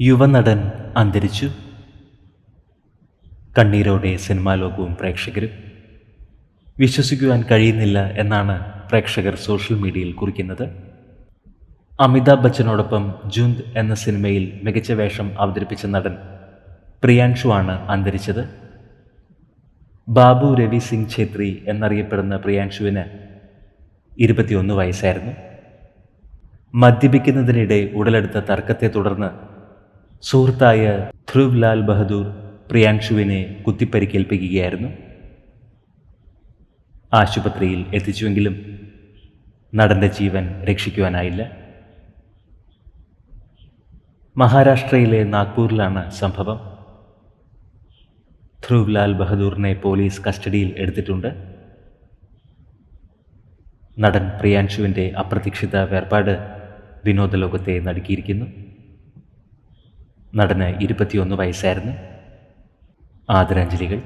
യുവനടൻ അന്തരിച്ചു. കണ്ണീരോടെ സിനിമാ ലോകവും പ്രേക്ഷകരും. വിശ്വസിക്കുവാൻ കഴിയുന്നില്ല എന്നാണ് പ്രേക്ഷകർ സോഷ്യൽ മീഡിയയിൽ കുറിക്കുന്നത്. അമിതാഭ് ബച്ചനോടൊപ്പം ജുന്ദ് എന്ന സിനിമയിൽ മികച്ച വേഷം അവതരിപ്പിച്ച നടൻ പ്രിയാൻഷു ആണ് അന്തരിച്ചത്. ബാബു രവി സിംഗ് ഛേത്രി എന്നറിയപ്പെടുന്ന പ്രിയാൻഷുവിന് ഇരുപത്തിയൊന്ന് വയസ്സായിരുന്നു. മദ്യപിക്കുന്നതിനിടെ ഉടലെടുത്ത തർക്കത്തെ തുടർന്ന് സുഹൃത്തായ ധ്രുവ് ലാൽ ബഹദൂർ പ്രിയാൻഷുവിനെ കുത്തിപ്പരിക്കേൽപ്പിക്കുകയായിരുന്നു. ആശുപത്രിയിൽ എത്തിച്ചുവെങ്കിലും നടന്റെ ജീവൻ രക്ഷിക്കുവാനായില്ല. മഹാരാഷ്ട്രയിലെ നാഗ്പൂരിലാണ് സംഭവം. ധ്രുവ് ലാൽ ബഹദൂറിനെ പോലീസ് കസ്റ്റഡിയിൽ എടുത്തിട്ടുണ്ട്. നടൻ പ്രിയാൻഷുവിന്റെ അപ്രതീക്ഷിത വേർപാട് വിനോദലോകത്തെ നടുക്കിയിരിക്കുന്നു. നടന് ഇരുപത്തിയൊന്ന് വയസ്സായിരുന്നു. ആദരാഞ്ജലികൾ.